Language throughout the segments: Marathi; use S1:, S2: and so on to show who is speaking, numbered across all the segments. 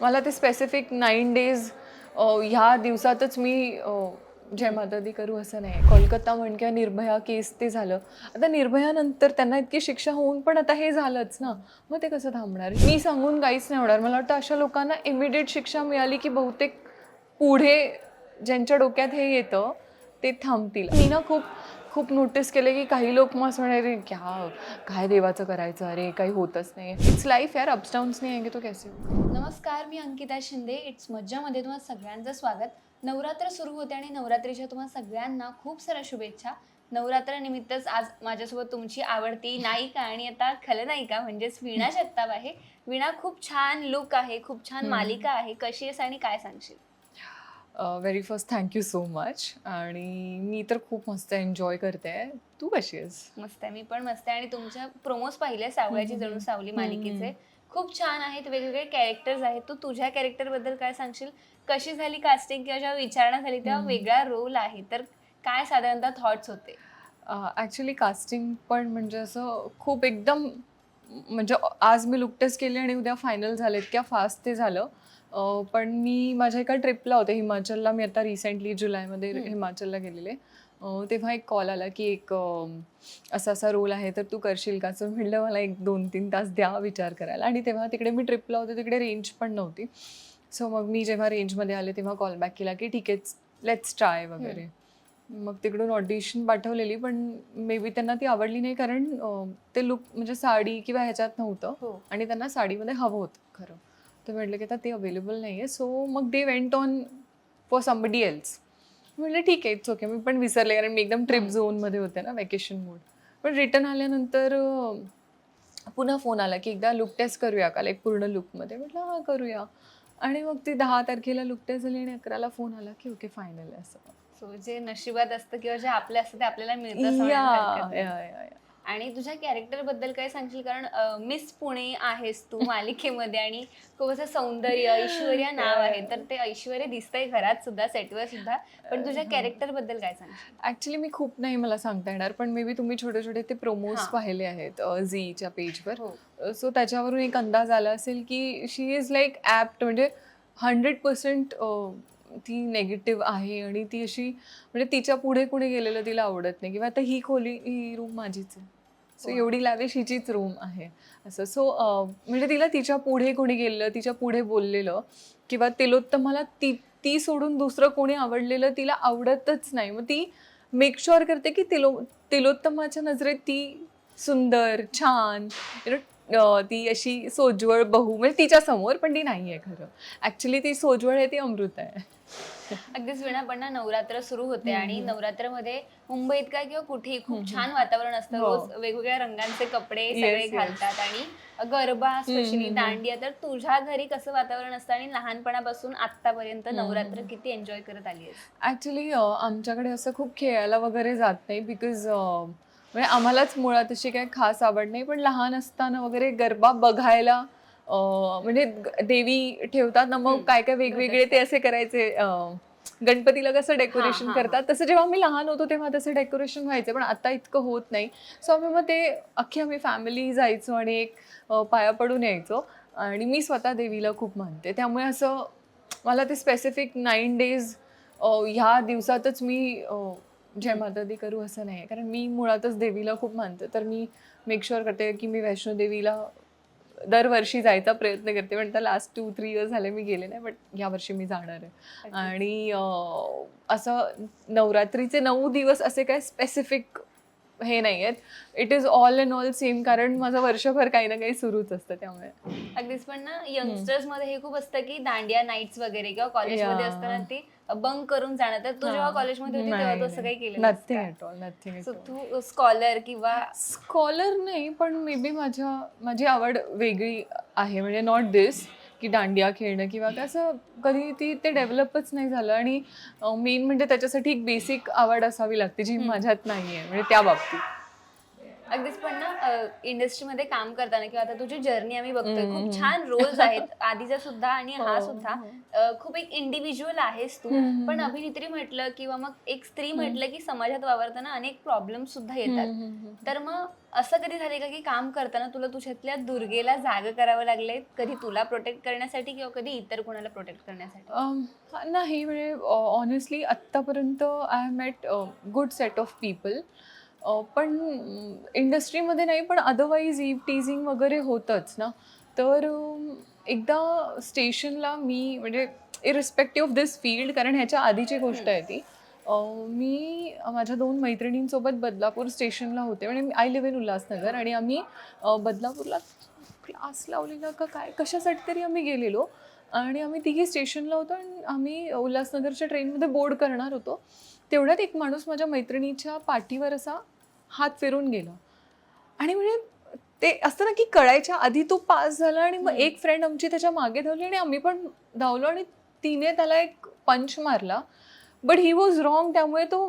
S1: मला ते स्पेसिफिक नाईन डेज ह्या दिवसातच मी जय माता दी करू असं नाही. कोलकाता म्हण किंवा निर्भया केस ते झालं. आता निर्भयानंतर त्यांना इतकी शिक्षा होऊन पण आता हे झालंच ना. मग ते कसं थांबणार? मी सांगून काहीच नाही होणार. मला वाटतं अशा लोकांना इमिडिएट शिक्षा मिळाली की बहुतेक पुढे ज्यांच्या डोक्यात हे येतं ते थांबतील. मी ना खूप खूप नोटीस केलं की काही लोक मग असं म्हणाले "अरे, क्या? काय देवाचं करायचं? अरे काही होतच नाही. इट्स लाईफ यार अप्स डाऊन्स नाही आहे तो कैसे?
S2: नमस्कार मी अंकिता शिंदे. इट्स मज्जामध्ये तुम्हाला सगळ्यांचं स्वागत. नवरात्र सुरू होते आणि नवरात्रीच्या तुम्हाला सगळ्यांना खूप साऱ्या शुभेच्छा. नवरात्रानिमित्तच आज माझ्यासोबत तुमची आवडती नायिका आणि आता खलनायिका म्हणजेच वीणा जगताप आहे. वीणा खूप छान लुक आहे खूप छान. मालिका आहे. कशी आहेस आणि काय सांगशील?
S1: Very first thank you so much आणि मी तर खूप मस्त एन्जॉय करते. तू कशी आहेस?
S2: मस्त आहे. मी पण मस्त आहे. आणि तुमच्या प्रोमोज पाहिले सावळ्याची. जणू सावली. मालिकेचे. खूप छान आहेत. वेगवेगळे कॅरेक्टर्स आहेत. तू तुझ्या कॅरेक्टरबद्दल काय सांगशील? कशी झाली कास्टिंग किंवा जेव्हा विचारणा झाली तेव्हा. वेगळा रोल आहे. तर काय साधारणतः थॉट्स होते?
S1: ॲक्च्युली कास्टिंग पण म्हणजे असं खूप एकदम म्हणजे आज मी लुक टेस्ट केली आणि उद्या फायनल झाले इतक्या फास्ट ते झालं. पण मी माझ्या एका ट्रिपला होते हिमाचलला. मी आता रिसेंटली जुलैमध्ये. हिमाचलला गेलेले. तेव्हा एक कॉल आला की एक असा असा रोल आहे तर तू करशील का? असं म्हटलं मला एक दोन तीन तास द्या विचार करायला. आणि तेव्हा तिकडे मी ट्रिपला होते तिकडे रेंज पण नव्हती. सो मग मी जेव्हा रेंजमध्ये आले तेव्हा कॉल बॅक केला की ठीक आहे लेट्स ट्राय वगैरे. मग तिकडून ऑडिशन पाठवलेली पण मे बी त्यांना ती आवडली नाही कारण ते लुक म्हणजे साडी किंवा ह्याच्यात नव्हतं.
S2: हो.
S1: आणि त्यांना साडीमध्ये हवं होतं. खरं. तर म्हटलं की आता ते अवेलेबल नाही आहे सो मग they went on for somebody else म्हटलं ठीक आहे इट्स ओके मी पण विसरले कारण मी एकदम ट्रिप. झोनमध्ये होते ना वॅकेशन मूड पण रिटर्न आल्यानंतर पुन्हा फोन आला की एकदा लुक टेस्ट करूया का? लाईक पूर्ण लुकमध्ये म्हटलं हां करूया. आणि मग ती दहा तारखेला लुक टेस्ट झाली आणि अकराला फोन आला की ओके फायनल आहे असं.
S2: सो जे नशिबात असतं किंवा जे आपलं असतं ते आपल्याला मिळतं आणि तुझ्या कॅरेक्टरबद्दल काय सांगशील? कारण मिस पुणे आहेस तू मालिकेमध्ये आणि खूप असं सौंदर्य ऐश्वर्या नाव आहे. तर ते ऐश्वर्या दिसतंय घरात सुद्धा सेटवर सुद्धा. पण तुझ्या कॅरेक्टरबद्दल काय सांगशील?
S1: ऍक्च्युली मी खूप नाही मला सांगता येणार पण मे बी तुम्ही छोटे छोटे ते प्रोमोज. पाहिले आहेत झीच्या पेजवर सो त्याच्यावरून एक अंदाज आला असेल की शी इज लाईक ॲप्ट म्हणजे हंड्रेड पर्सेंट ती नेगेटिव्ह आहे आणि ती अशी म्हणजे तिच्या पुढे कुणी गेलेलं तिला आवडत नाही. किंवा आता ही खोली ही रूम माझीच आहे. सो
S2: हो.
S1: एवढी लॅविश हिचीच रूम आहे. असं सो म्हणजे तिला तिच्या पुढे कोणी गेलेलं तिच्या पुढे बोललेलं किंवा तिलोत्तमाला ती ती सोडून दुसरं कोणी आवडलेलं तिला आवडतच नाही. मग ती मेक शुअर करते की तिलो तिलोत्तमाच्या नजरेत ती सुंदर छान अं, ती अशी सोज्वळ बहू म्हणजे तिच्या समोर पण ती नाही आहे खरं. ऍक्च्युली ती सोज्वळ आहे ती अमृत आहे.
S2: अगदीच विणा पण ना नवरात्र सुरू होते आणि. नवरात्रमध्ये मुंबईत काय किंवा कुठेही खूप छान वातावरण असतं
S1: हो.
S2: रोज वेगवेगळ्या रंगांचे कपडे सगळे. घालतात आणि गरबा स्पेशली. दांडिया तर तुझ्या घरी कसं वातावरण असतं आणि लहानपणापासून आतापर्यंत. नवरात्र किती एन्जॉय करत आली आहेस
S1: ॲक्च्युली आमच्याकडे असं खूप खेळायला वगैरे जात नाही बिकॉज म्हणजे आम्हालाच मुळात अशी काही खास आवड नाही पण लहान असताना वगैरे गरबा बघायला म्हणजे देवी ठेवतात ना मग. काय काय वेगवेगळे ते असे करायचे गणपतीला कसं डेकोरेशन करतात? तसं जेव्हा आम्ही लहान होतो तेव्हा तसं डेकोरेशन व्हायचं पण आता इतकं होत नाही. सो आम्ही मग ते अख्खी आम्ही फॅमिली जायचो आणि एक पाया पडून यायचो. आणि मी स्वतः देवीला खूप मानते. त्यामुळे असं मला ते स्पेसिफिक नाईन डेज ह्या दिवसातच मी जय माता दी करू असं नाही कारण मी मुळातच देवीला खूप मानते. तर मी मेक शुअर करते की मी वैष्णोदेवीला दरवर्षी जायचा प्रयत्न करते. पण लास्ट टू थ्री इयर्स झाले मी गेले नाही बट यावर्षी मी जाणार आहे. आणि असं नवरात्रीचे नऊ दिवस असे काय स्पेसिफिक हे नाही आहेत. It is all and all same कारण माझं वर्षभर काही ना काही सुरूच असतं त्यामुळे.
S2: अगदीच पण ना यंगस्टर्समध्ये हे खूप असतं की दांडिया नाईट्स वगैरे किंवा कॉलेजमध्ये. असताना ती बंक करून जाणं. तर तू जेव्हा कॉलेजमध्ये होती तेव्हा तू असं काही केलं
S1: नथिंग ॲट ऑल नथिंग
S2: तू स्कॉलर किंवा
S1: स्कॉलर नाही पण मे बी माझ्या माझी आवड वेगळी आहे. म्हणजे नॉट दिस की दांडिया खेळणं किंवा काय असं कधी ती ते डेव्हलपच नाही झालं. आणि मेन म्हणजे त्याच्यासाठी एक बेसिक आवड असावी लागते जी. माझ्यात नाही आहे म्हणजे त्या बाबतीत.
S2: अगदीच पण ना इंडस्ट्रीमध्ये काम करताना किंवा आता तुझी जर्नी आम्ही बघतोय खूप. छान रोल्स आहेत. आधीचा सुद्धा आणि हा
S1: हो,
S2: सुद्धा.
S1: हो.
S2: खूप एक इंडिव्हिज्युअल आहेस तू. पण. अभिनेत्री म्हटलं किंवा मग एक स्त्री म्हटलं की समाजात वावरताना अनेक प्रॉब्लेम सुद्धा येतात. तर मग असं कधी झाले का की काम करताना तुला तुझ्यातल्या दुर्गेला जाग करावं लागले कधी तुला प्रोटेक्ट करण्यासाठी किंवा कधी इतर कोणाला प्रोटेक्ट करण्यासाठी?
S1: नाही म्हणजे ऑनेस्टली आत्तापर्यंत I have met good set of people पण इंडस्ट्रीमध्ये नाही पण अदरवाईज ईव टीझिंग वगैरे होतंच ना. तर एकदा स्टेशनला मी म्हणजे इरिस्पेक्टिव्ह ऑफ दिस फील्ड कारण ह्याच्या आधीची गोष्ट आहे ती मी माझ्या दोन मैत्रिणींसोबत बदलापूर स्टेशनला होते. म्हणजे आय लिव्ह इन उल्हासनगर आणि आम्ही बदलापूरला क्लास लावलेला का काय कशासाठी तरी आम्ही गेलेलो. आणि आम्ही तिघी स्टेशनला होतो आणि आम्ही उल्हासनगरच्या ट्रेनमध्ये बोर्ड करणार होतो. तेवढ्यात एक माणूस माझ्या मैत्रिणीच्या पाठीवर असा हात फिरून गेला आणि म्हणजे ते असतं ना की कळायच्या आधी तो पास झाला आणि मग. एक फ्रेंड आमची त्याच्यामागे धावली आणि आम्ही पण धावलो आणि तिने त्याला एक पंच मारला बट ही वॉज रॉंग त्यामुळे तो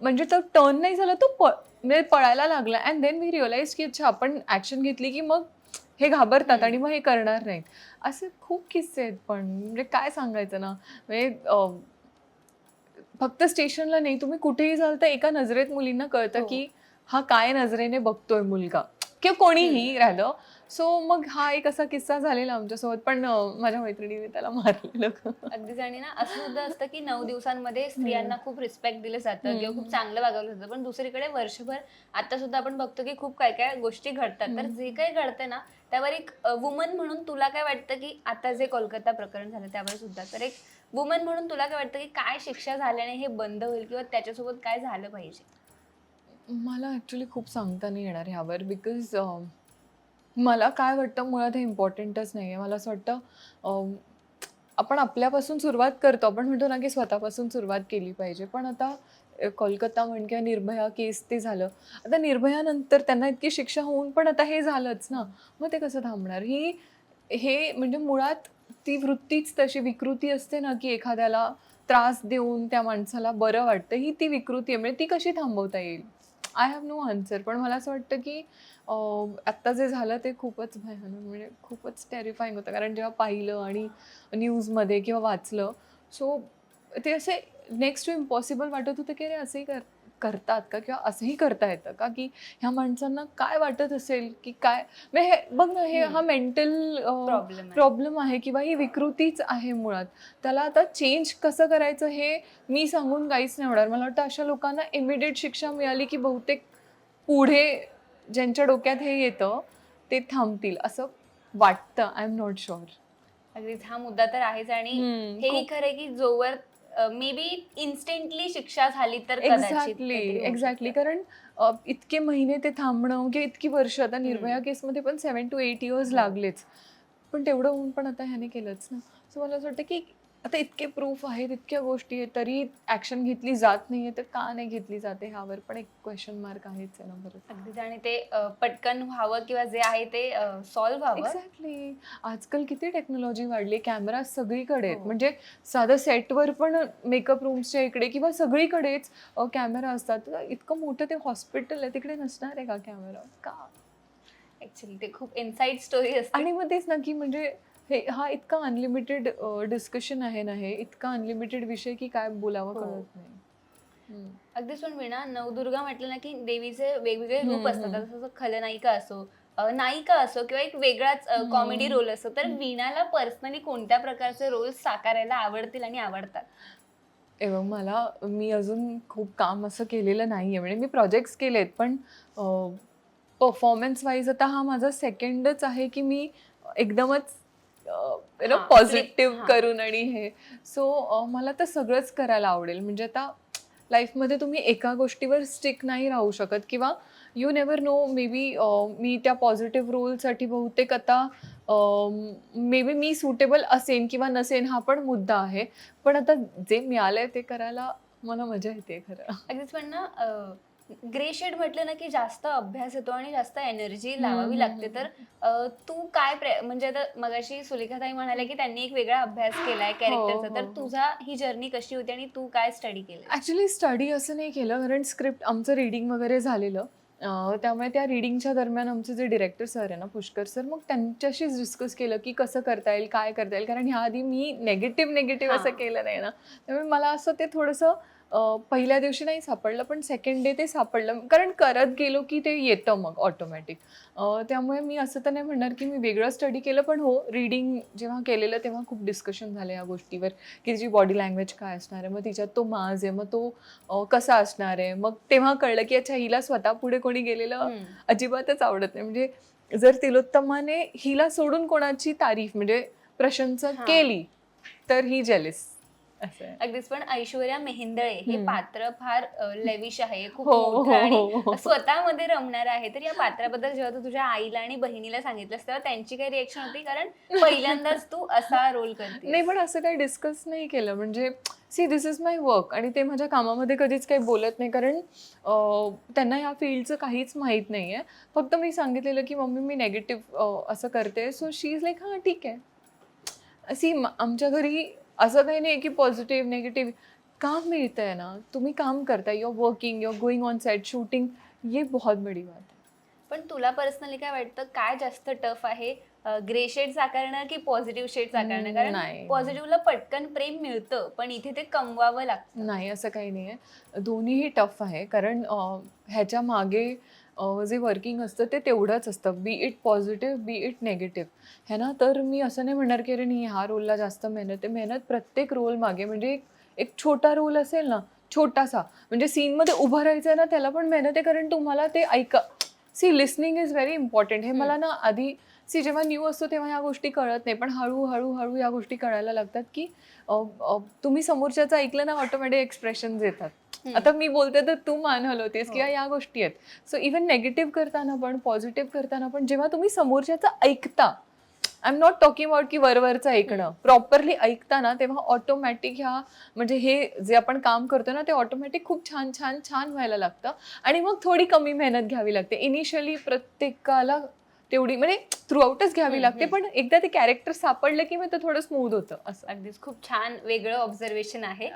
S1: म्हणजे तो टर्न नाही झाला तो प म्हणजे पळायला लागला अँड देन वी रिअलाइज की अच्छा आपण ॲक्शन घेतली की मग हे घाबरतात. आणि मग हे करणार नाहीत असे खूप किस्से आहेत पण म्हणजे काय सांगायचं ना म्हणजे फक्त स्टेशनला नाही तुम्ही कुठेही जाल तर एका नजरेत मुलींना कळतं
S2: हो.
S1: की हा काय नजरेने बघतोय मुलगा. किंवा कोणीही राहिलं. सो मग हा एक असा किस्सा झालेला आमच्यासोबत. पण माझ्या मैत्रिणीने त्याला मारलेलं.
S2: अगदीच आणि ना. असं सुद्धा असतं की नऊ दिवसांमध्ये स्त्रियांना खूप रिस्पेक्ट दिलं जातं. किंवा खूप चांगलं वागवलं जातं. पण दुसरीकडे वर्षभर आता सुद्धा आपण बघतो की खूप काय काय गोष्टी घडतात. तर. जे काही घडतं ना त्यावर एक वुमन म्हणून तुला काय वाटतं की आता जे कोलकाता प्रकरण झालं त्यावर सुद्धा. तर एक वुमन म्हणून तुला काय वाटतं की काय शिक्षा झाल्याने हे बंद होईल? किंवा त्याच्यासोबत काय झालं पाहिजे?
S1: मला ॲक्च्युली खूप सांगता नाही येणार ह्यावर बिकॉज मला काय वाटतं मुळात हे इम्पॉर्टंटच नाही आहे मला असं वाटतं आपण आपल्यापासून सुरुवात करतो. आपण म्हणतो ना की स्वतःपासून सुरुवात केली पाहिजे. पण आता कोलकाता म्हण किंवा निर्भया केस ते झालं. आता निर्भयानंतर त्यांना इतकी शिक्षा होऊन पण आता हे झालंच ना. मग ते कसं थांबणार? ही हे म्हणजे मुळात ती वृत्तीच तशी विकृती असते ना की एखाद्याला त्रास देऊन त्या माणसाला बरं वाटतं. ही ती विकृती आहे. म्हणजे ती कशी थांबवता येईल? आय हॅव नो आन्सर पण मला असं वाटतं की आत्ता जे झालं ते खूपच भयानक म्हणजे खूपच टेरिफाईंग होतं. कारण जेव्हा पाहिलं आणि न्यूजमध्ये किंवा वाचलं सो ते असे नेक्स्ट टू इम्पॉसिबल वाटत होतं की अरे असंही कर करतात का किंवा असंही करता येतं का? की ह्या माणसांना काय वाटत असेल की काय? म्हणजे हे बघ ना हे. हा मेंटल
S2: प्रॉब्लेम
S1: प्रॉब्लेम आहे. किंवा ही विकृतीच आहे मुळात. त्याला आता चेंज कसं करायचं हे मी सांगून काहीच नाही होणार. मला वाटतं अशा लोकांना इमिडिएट शिक्षा मिळाली की बहुतेक पुढे ज्यांच्या डोक्यात हे येतं ते थांबतील असं वाटतं. आय एम नॉट शुअर
S2: अगदीच हा मुद्दा तर आहेच आणि हेही खरं की जोवर मे बी इन्स्टंटली शिक्षा झाली तर
S1: एक्झॅक्टली एक्झॅक्टली. कारण इतके महिने ते थांबणं किंवा इतकी वर्ष आता निर्भया. केसमध्ये पण सेवन टू एट इयर्स. लागलेच पण तेवढं होऊन पण आता ह्याने केलंच ना सो मला असं वाटतं की आता इतके प्रूफ आहेत इतक्या गोष्टी आहेत तरी ऍक्शन घेतली जात नाहीये तर का नाही घेतली जाते ह्यावर पण एक क्वेश्चन मार्क आहेच आहे ना बरं.
S2: अगदीच. आणि ते अ, पटकन व्हावं किंवा जे आहे ते सॉल्व्ह व्हावं.
S1: एक्झॅक्टली आजकाल किती टेक्नॉलॉजी वाढली कॅमेरा सगळीकडे आहेत.
S2: हो.
S1: म्हणजे साधं सेटवर पण मेकअप रूम्सच्या इकडे किंवा सगळीकडेच कॅमेरा असतात. तर इतकं मोठं ते हॉस्पिटल आहे तिकडे नसणार आहे का कॅमेरा का?
S2: ऍक्च्युली ते खूप इनसाइड स्टोरी असते.
S1: आणि मग तेच ना की म्हणजे हे हा इतका अनलिमिटेड डिस्कशन आहे ना हे इतका अनलिमिटेड विषय की काय बोलावं
S2: हो.
S1: कळत नाही.
S2: अगदीच पण विणा नवदुर्गा म्हटलं ना की देवीचे वेगवेगळे रूप असतात जसं खलनायिका असो नायिका असो किंवा एक वेगळाच. कॉमेडी रोल असो तर. वीणाला पर्सनली कोणत्या प्रकारचे रोल साकारायला आवडतील आणि आवडतात
S1: एवढं मला मी अजून खूप काम असं केलेलं नाही आहे म्हणजे मी प्रोजेक्ट्स केलेत पण परफॉर्मन्स वाईज आता हा माझा सेकंडच आहे की मी एकदमच यु नो पॉझिटिव्ह. करून आणि हे. सो मला तर सगळंच करायला आवडेल. म्हणजे आता लाईफमध्ये तुम्ही एका गोष्टीवर स्टिक नाही राहू शकत किंवा you never know maybe मी त्या पॉझिटिव्ह रोलसाठी बहुतेक आता मे बी मी सुटेबल असेन किंवा नसेन हा पण मुद्दा आहे. पण आता जे मिळालंय ते करायला मला मजा येते खरं.
S2: अगदीच पण ना ग्रे शेड म्हटलं ना की जास्त अभ्यास येतो आणि जास्त एनर्जी लावावी लागते. तर अ, तू काय प्रे- म्हणजे आता मगाशी सुलेखाताई म्हणाल्या की त्यांनी एक वेगळा अभ्यास केलाय कॅरेक्टरचा
S1: हो,
S2: तर
S1: हो.
S2: तुझा ही जर्नी कशी होती आणि तू काय स्टडी केलं
S1: ॲक्च्युली स्टडी असं नाही केलं. कारण स्क्रिप्ट आमचं रिडिंग वगैरे झालेलं. अं, त्यामुळे त्या रिडिंगच्या दरम्यान आमचे जे डिरेक्टर सर आहे ना पुष्कर सर मग त्यांच्याशीच डिस्कस केलं की कसं करता येईल काय करता येईल. कारण ह्याआधी मी नेगेटिव्ह नेगेटिव्ह असं
S2: हां.
S1: केलं नाही ना. त्यामुळे मला असं ते थोडंसं पहिल्या दिवशी नाही सापडलं पण सेकंड डे ते सापडलं. कारण करत गेलो की ते येतं मग ऑटोमॅटिक त्यामुळे मी असं तर नाही म्हणणार की मी वेगळं स्टडी केलं पण हो रीडिंग जेव्हा केलेलं तेव्हा खूप डिस्कशन झालं या गोष्टीवर की तिची बॉडी लँग्वेज काय असणार आहे मग तिच्यात तो माज आहे मग तो कसा असणार आहे? मग तेव्हा कळलं की अच्छा हिला स्वतः पुढे कोणी गेलेलं. अजिबातच आवडत नाही. म्हणजे जर तिलोत्तमाने हिला सोडून कोणाची तारीफ म्हणजे प्रशंसा. केली तर ही जेलिस
S2: अगदीच. पण ऐश्वर्या मेहेंदळे हे. पात्र फार लेविश आहे. खूप
S1: हो,
S2: मोठं
S1: हो,
S2: आणि
S1: हो.
S2: स्वतःमध्ये रमणार आहे. तर या पात्राबद्दल जेव्हा तू तुझ्या आईला आणि बहिणीला सांगितलंस तेव्हा त्यांची काही रिएक्शन होती? कारण पहिल्यांदाच तू असा रोल करते
S1: नाही पण असं काही डिस्कस नाही केलं. म्हणजे see this is my work आणि ते माझ्या कामामध्ये कधीच काही बोलत नाही. कारण त्यांना या फील्डचं काहीच माहीत नाही आहे फक्त मी सांगितलेलं की मम्मी मी नेगेटिव्ह असं करते. सो शी इज लाईक हां ठीक आहे. सी आमच्या घरी असं काही नाही की पॉझिटिव्ह निगेटिव्ह काम मिळतं आहे ना तुम्ही काम करताय your working your going on set shooting ये बहुत बडी बात है
S2: पण तुला पर्सनली काय वाटतं काय जास्त टफ आहे? ग्रे शेड साकारणं की पॉझिटिव्ह शेड साकारणं कारण. पॉझिटिव्हला पटकन प्रेम मिळतं पण इथे ते कमवावं लागतं.
S1: नाही असं काही नाही आहे दोन्हीही टफ आहे कारण ह्याच्या मागे जे वर्किंग असतं ते तेवढंच असतं. Be it positive be it negative है ना? तर मी असं नाही म्हणणार की अरे नाही ह्या रोलला जास्त मेहनत आहे. मेहनत प्रत्येक रोल मागे म्हणजे एक एक छोटा रोल असेल ना छोटासा. म्हणजे सीनमध्ये उभं राहायचं आहे ना त्याला पण मेहनत आहे. कारण तुम्हाला ते ऐका. See listening is very important हे मला ना आधी सी जेव्हा न्यू असतो तेव्हा ह्या गोष्टी कळत नाही. पण हळूहळू हळू या गोष्टी कळायला लागतात की तुम्ही समोरच्याचं ऐकलं ना ऑटोमॅटिक एक्सप्रेशन येतात. आता मी बोलते तर तू मान हलवतेस
S2: हो.
S1: किंवा या गोष्टी आहेत. सो इव्हन नेगेटिव्ह करताना पण पॉझिटिव्ह करताना पण जेव्हा तुम्ही समोरच्याचं ऐकता I am not talking about की वरवरचं ऐकणं. प्रॉपरली ऐकताना तेव्हा ऑटोमॅटिक ह्या म्हणजे हे जे आपण काम करतो ना ते ऑटोमॅटिक खूप छान छान छान व्हायला लागतं. आणि मग थोडी कमी मेहनत घ्यावी लागते. इनिशियली प्रत्येकाला तेवढी म्हणजे थ्रूआउटच घ्यावी लागते. पण एकदा ते कॅरेक्टर सापडलं की मग ते थोडं स्मूथ होतं असं
S2: अगदीच खूप छान वेगळं ऑब्झर्वेशन आहे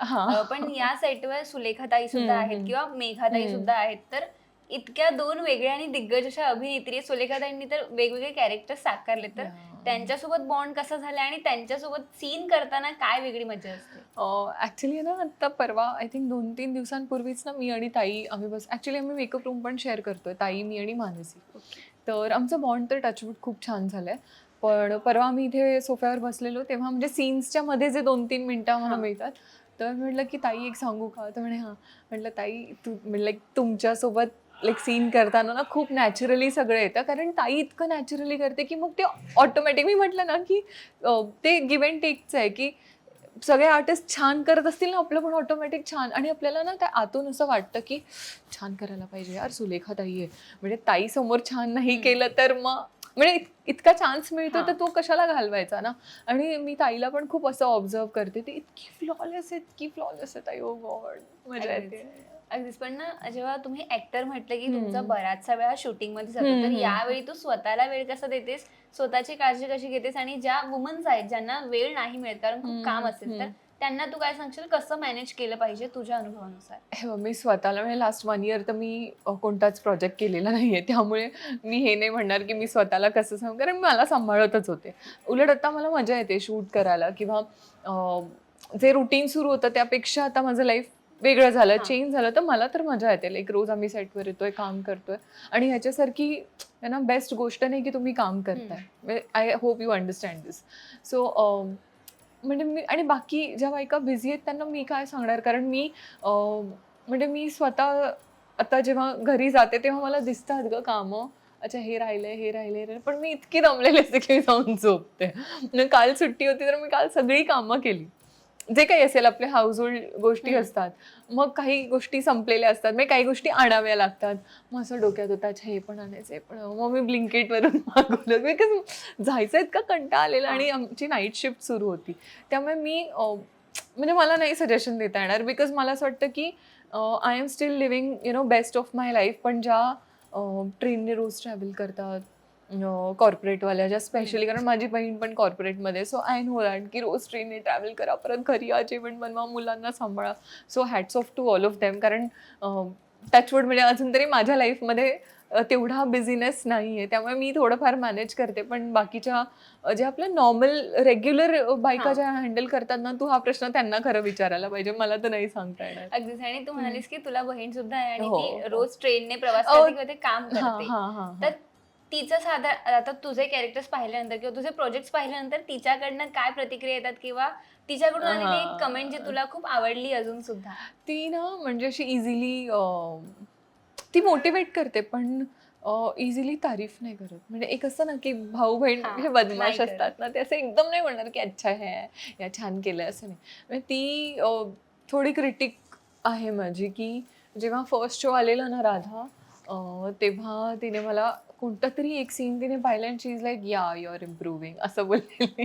S2: पण या साईटवर सुलेखाताई सुद्धा आहेत. किंवा मेघाताई. सुद्धा आहेत तर इतक्या दोन वेगळ्या आणि दिग्गज अशा अभिनेत्री. सुलेखाताईंनी तर वेगवेगळे कॅरेक्टर साकारले तर त्यांच्यासोबत बॉन्ड कसा झाला आणि त्यांच्यासोबत सीन करताना काय वेगळी मजा असते
S1: ॲक्च्युली ना आता परवा आय थिंक दोन तीन दिवसांपूर्वीच ना मी आणि ताई आम्ही बस ॲक्च्युली आम्ही मेकअप रूम पण शेअर करतोय ताई मी आणि मानसी तर आमचं बॉन्ड तर टचवूड खूप छान झालं आहे पण परवा आम्ही इथे सोफ्यावर बसलेलो तेव्हा म्हणजे सीन्सच्या मध्ये जे दोन तीन मिनटं आम्हाला. मिळतात तर म्हटलं की ताई एक सांगू का? तर म्हणे हां. म्हटलं ताई तू लाईक तुमच्यासोबत लाईक सीन करताना ना खूप नॅचरली सगळं येतं. कारण ताई इतकं नॅचरली करते की मग ते ऑटोमॅटिक मी म्हटलं ना की ते गिव्ह अँड टेकचं आहे की सगळे आर्टिस्ट छान करत असतील ना आपलं पण ऑटोमॅटिक छान आणि आपल्याला ना त्या आतून असं वाटतं की छान करायला पाहिजे यार सुलेखा ताई आहे म्हणजे ताई समोर छान नाही. केलं तर मग म्हणजे इत- इतका चान्स मिळतो. तर तो कशाला घालवायचा ना आणि मी ताईला पण खूप असं ऑब्झर्व करते ती इतकी फ्लॉलेस आहे इतकी फ्लॉलेस आहे ताई ओ गॉड मजा. येते
S2: अगदीच पण ना जेव्हा तुम्ही ऍक्टर म्हटलं की. तुमचा बराचसा वेळा शूटिंगमध्ये जातो तर. यावेळी तू स्वतःला वेळ कसा देतेस स्वतःची काळजी कशी घेतेस आणि ज्या वुमन्स आहेत ज्यांना वेळ नाही मिळत कारण खूप काम असेल तर. त्यांना तू काय सांगशील? कसं मॅनेज केलं पाहिजे तुझ्या अनुभवानुसार?
S1: हे मी स्वतःला म्हणजे लास्ट वन इयर तर मी कोणताच प्रोजेक्ट केलेला नाही आहे त्यामुळे मी हे नाही म्हणणार की मी स्वतःला कसं सांगू कारण मला सांभाळतच होते. उलट आता मला मजा येते शूट करायला किंवा जे रुटीन सुरू होतं त्यापेक्षा आता माझं लाईफ वेगळं झालं. चेंज झालं तर मला तर मजा येते. लाईक रोज आम्ही सेटवर येतोय काम करतोय. आणि ह्याच्यासारखी ना बेस्ट गोष्ट नाही की तुम्ही काम करताय. I hope you understand this so म्हणजे मी आणि बाकी ज्या बायका बिझी आहेत त्यांना मी काय सांगणार? कारण मी अं, म्हणजे मी स्वतः आता जेव्हा घरी जाते तेव्हा मला दिसतात ग कामं. अच्छा हे राहिलंय हे राहिलंय राहिलंय. पण मी इतकी दमलेली असते की मी जाऊन झोपते. काल सुट्टी होती तर मी काल सगळी कामं केली. जे काही असेल आपले हाऊस होल्ड गोष्टी. असतात मग काही गोष्टी संपलेल्या असतात म्हणजे काही गोष्टी आणाव्या लागतात. मग असं डोक्यात होतं अच्छा हे पण आणायचं पण मग मी ब्लिंकेटवरून मागवलं. बिकॉज जायचं इतका कंटाळा आलेला आणि आमची नाईट शिफ्ट सुरू होती. त्यामुळे मी म्हणजे मला नाही सजेशन देता येणार. बिकॉज मला असं वाटतं की I am still living you know best of my life पण ज्या ट्रेनने रोज ट्रॅव्हल करतात कॉर्पोरेटवाल्या ज्या स्पेशली कारण माझी बहीण पण कॉर्पोरेटमध्ये सो आय नो दॅट की रोज ट्रेनने ट्रॅव्हल करा परत घरी जेवण बनवा मुलांना सांभाळा. So hats off to all of them कारण टचवूड म्हणजे अजून तरी माझ्या लाईफमध्ये तेवढा बिझीनेस नाही आहे त्यामुळे मी थोडंफार मॅनेज करते पण बाकीच्या जे आपल्या नॉर्मल रेग्युलर बायका. ज्या हँडल करतात ना तू हा प्रश्न त्यांना खरं विचारायला पाहिजे. मला तर नाही सांगता येणार.
S2: अगदीच. आणि तू म्हणालीस की तुला बहीण सुद्धा आहे आणि
S1: हो.
S2: रोज ट्रेनने प्रवास काम करते. तर तिचं साधारण आता तुझे कॅरेक्टर्स पाहिल्यानंतर किंवा तुझे प्रोजेक्ट पाहिल्यानंतर तिच्याकडनं काय प्रतिक्रिया येतात किंवा तिच्याकडून आलेली. एक कमेंट जी तुला खूप आवडली अजून सुद्धा
S1: ती ना म्हणजे अशी इझिली ती मोटिवेट करते पण इझिली तारीफ नाही करत म्हणजे एक असतं ना की भाऊ बहीण बदमाश. असतात ना ते असं एकदम नाही म्हणणार की अच्छा हे या छान केलं असं नाही म्हणजे ती थोडी क्रिटिक आहे माझी की जेव्हा फर्स्ट शो आलेला ना राधा तेव्हा तिने मला कोणता तरी एक सीन तिने पाहिला आणि she is like yeah you are improving असं बोललेली.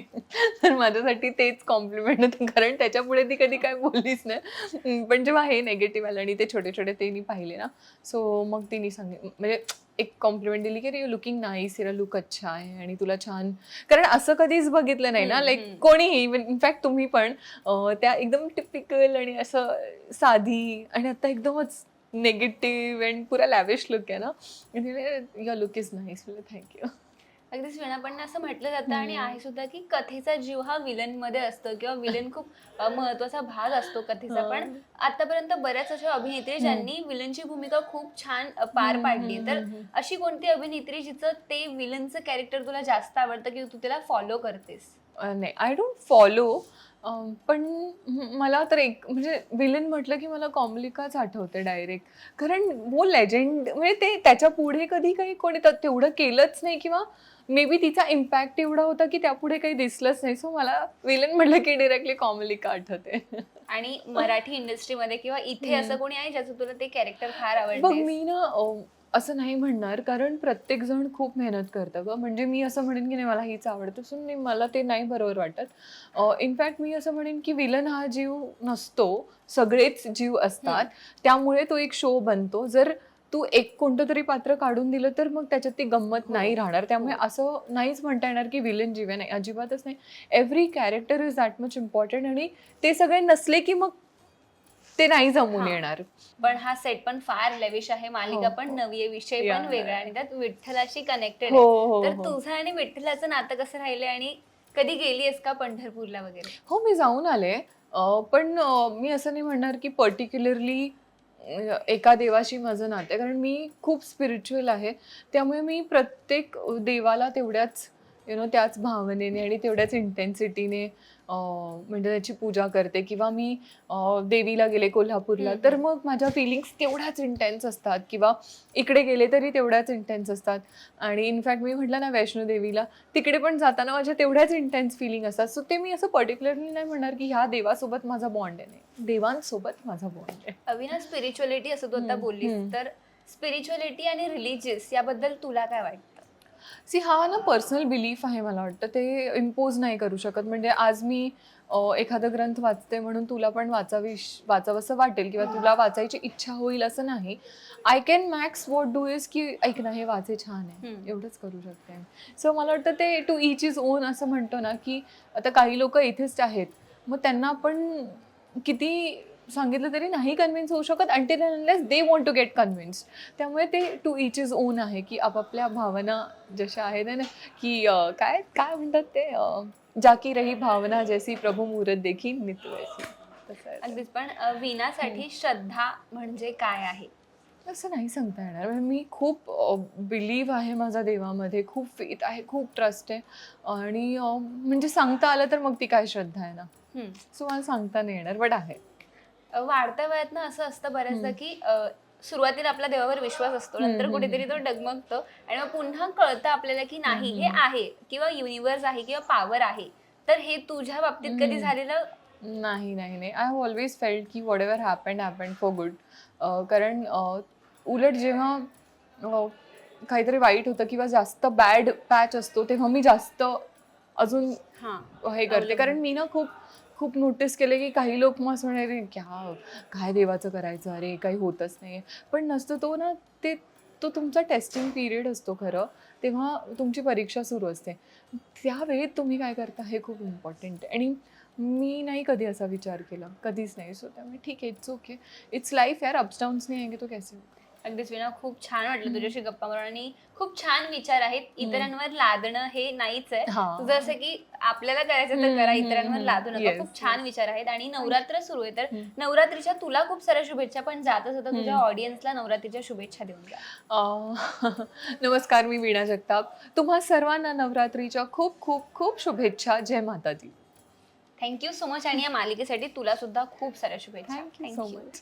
S1: तर माझ्यासाठी तेच कॉम्प्लिमेंट होतं. कारण त्याच्या पुढे ती कधी काय बोललीच नाही. पण जेव्हा हे नेगेटिव्ह आलं आणि ते छोटे छोटे ते मी पाहिले ना सो मग तिने सांगितलं म्हणजे एक कॉम्प्लिमेंट दिली की यू लुकिंग नाईस हिरा लुक अच्छा आहे आणि तुला छान. कारण असं कधीच बघितलं नाही ना. लाईक. कोणीही इनफॅक्ट तुम्ही पण त्या एकदम टिपिकल आणि असं साधी आणि आता एकदमच नेगेटिव्ह अँड पुरा लॅविश लुक आहे ना? Your look is nice thank you
S2: अगदीच पण असं म्हटलं जातं आणि. आहे सुद्धा की कथेचा जीव हा विलनमध्ये असतो किंवा विलन खूप महत्त्वाचा भाग असतो कथेचा. पण आतापर्यंत बऱ्याच अशा अभिनेत्री ज्यांनी विलनची भूमिका खूप छान पार पाडली. तर अशी कोणती अभिनेत्री जिचं ते विलनचं कॅरेक्टर तुला जास्त आवडतं की तू तिला फॉलो करतेस?
S1: नाही आय डोंट फॉलो पण म- मला तर एक म्हणजे विलन म्हटलं की मला कॉमलिकाच आठवते डायरेक्ट कारण वो लेजेंड म्हणजे ते त्याच्या पुढे कधी काही कोणी त- तेवढं केलंच नाही किंवा मे बी तिचा इम्पॅक्ट एवढा होता की त्यापुढे काही दिसलंच नाही. सो मला विलन म्हटलं की डिरेक्टली कॉमलिका आठवते
S2: आणि मराठी इंडस्ट्रीमध्ये किंवा इथे. असं कोणी आहे ज्याचं तुला ते कॅरेक्टर फार आवडते
S1: मी ना असं नाही म्हणणार कारण प्रत्येक जण खूप मेहनत करतं ग. म्हणजे मी असं म्हणेन की नाही मला हीच आवडतं. सो नाही मला ते नाही बरोबर वाटत. इनफॅक्ट मी असं म्हणेन की विलन हा जीव नसतो. सगळेच जीव असतात. त्यामुळे तो एक शो बनतो. जर तू एक कोणतं तरी पात्र काढून दिलं तर मग त्याच्यात ती गंमत
S2: हो.
S1: नाही राहणार. त्यामुळे
S2: हो.
S1: असं नाहीच म्हणता येणार की विलन जीव नाही. अजिबातच नाही. Every character is that much important आणि ते सगळे नसले की मग ते नाही जमून. येणार.
S2: पण हा सेट पण फार लेविश आहे. मालिका
S1: हो,
S2: पण. नवी आहे. विषय पण वेगळा आणि त्यात विठ्ठलाशी कनेक्टेड आहे. तर. तुझं आणि विठ्ठलाचं नातं कसं राहिलंय? आणि कधी गेलीयस का पंढरपूरला वगैरे?
S1: हो मी जाऊन आले. पण मी असं नाही म्हणणार की पर्टिक्युलरली म्हणजे एका देवाशी माझं नातं आहे. कारण मी खूप स्पिरिच्युअल आहे. त्यामुळे मी प्रत्येक देवाला तेवढ्याच यु नो त्याच भावनेने आणि तेवढ्याच इंटेन्सिटीने म्हणजे त्याची पूजा करते किंवा मी देवीला गेले कोल्हापूरला तर. मग माझ्या फिलिंग्स तेवढ्याच इंटेन्स असतात किंवा इकडे गेले तरी तेवढ्याच इंटेन्स असतात. आणि इनफॅक्ट मी म्हटलं ना वैष्णोदेवीला तिकडे पण जाताना माझ्या तेवढ्याच इंटेन्स फिलिंग असतात. सो ते मी असं पर्टिक्युलरली नाही म्हणणार की ह्या देवासोबत माझा बॉन्ड आहे. नाही देवांसोबत माझा बॉन्ड आहे.
S2: अविना स्पिरिच्युअलिटी असं तू आता बोललीस
S1: हम्म.
S2: तर स्पिरिच्युअलिटी आणि रिलिजियस याबद्दल तुला काय वाटतं?
S1: सी हा ना पर्सनल बिलीफ आहे मला वाटतं. ते इम्पोज नाही करू शकत. म्हणजे आज मी एखादा ग्रंथ वाचते म्हणून तुला पण वाचावी वाचावंसं वाटेल किंवा तुला वाचायची इच्छा होईल असं नाही. I can max what do is की ऐक ना हे वाचे छान आहे. एवढंच करू शकते सो मला वाटतं ते टू इच इज ओन असं म्हणतो ना की आता काही लोक इथेच आहेत. मग त्यांना आपण किती सांगितलं तरी नाही कन्व्हिन्स होऊ शकत until unless they want to get convince त्यामुळे ते टू इच इज ओन आहे की आपापल्या भावना जशा आहेत ना की काय काय म्हणतात ते जाकी रही भावना जैसी प्रभू मुरत देखी नित.
S2: अगदीच पण विनासाठी श्रद्धा म्हणजे काय आहे?
S1: असं नाही सांगता येणार. म्हणजे मी खूप बिलीव्ह आहे माझ्या देवामध्ये खूप फेथ आहे खूप ट्रस्ट आहे. आणि म्हणजे सांगता आलं तर मग ती काय श्रद्धा आहे ना. सो मला सांगता नाही येणार बट आहे.
S2: वाढत्या वयात ना असं असतं बऱ्याचदा. की सुरुवातीला आपल्या देवावर विश्वास असतो नंतर कुठेतरी तो डगमगतो आणि मग पुन्हा कळतं आपल्याला की नाही हे. आहे किंवा युनिवर्स आहे किंवा पॉवर आहे तर हे तुझ्या बाबतीत कधी. झालेलं
S1: नाही नाही नाही आय हॅव ऑलवेज फेल्ट की whatever happen happen for good कारण उलट जेव्हा काहीतरी वाईट होतं किंवा जास्त बॅड पॅच असतो तेव्हा मी जास्त अजून
S2: हा
S1: हे करते. कारण मी ना खूप खूप नोटीस केले की काही लोक मग असं म्हणाले क्या काय देवाचं करायचं? अरे काही होतच नाही पण नसतं तो ना ते तो तुमचा टेस्टिंग पिरियड असतो खरं तेव्हा तुमची परीक्षा सुरू असते. त्यावेळेत तुम्ही काय करता? हे खूप इम्पॉर्टंट आहे आणि मी नाही कधी असा विचार केला. कधीच नाही. सो त्यामुळे ठीक आहे इट्स ओके इट्स लाईफ यार. अप्स डाऊन्स नाही आहे तो कॅसे होता.
S2: अगदीच विना खूप छान वाटलं तुझ्याशी गप्पा मारून आणि खूप छान विचार आहेत. इतरांवर लादणं हे नाहीच आहे.
S1: हा.
S2: तुझं असं की आपल्याला करायचं तर करा इतरांवर. लादू नका.
S1: Yes,
S2: खूप छान. विचार आहेत आणि नवरात्र सुरू आहे. तर. नवरात्रीच्या तुला खूप साऱ्या शुभेच्छा पण जातच होता तुझ्या. ऑडियन्सला नवरात्रीच्या शुभेच्छा देऊन द्या
S1: अं, नमस्कार मी वीणा जगताप. तुम्हा सर्वांना नवरात्रीच्या खूप खूप खूप शुभेच्छा. जय माता दी
S2: थँक्यू सो मच आणि या मालिकेसाठी तुला सुद्धा खूप साऱ्या शुभेच्छा.
S1: Thank you so much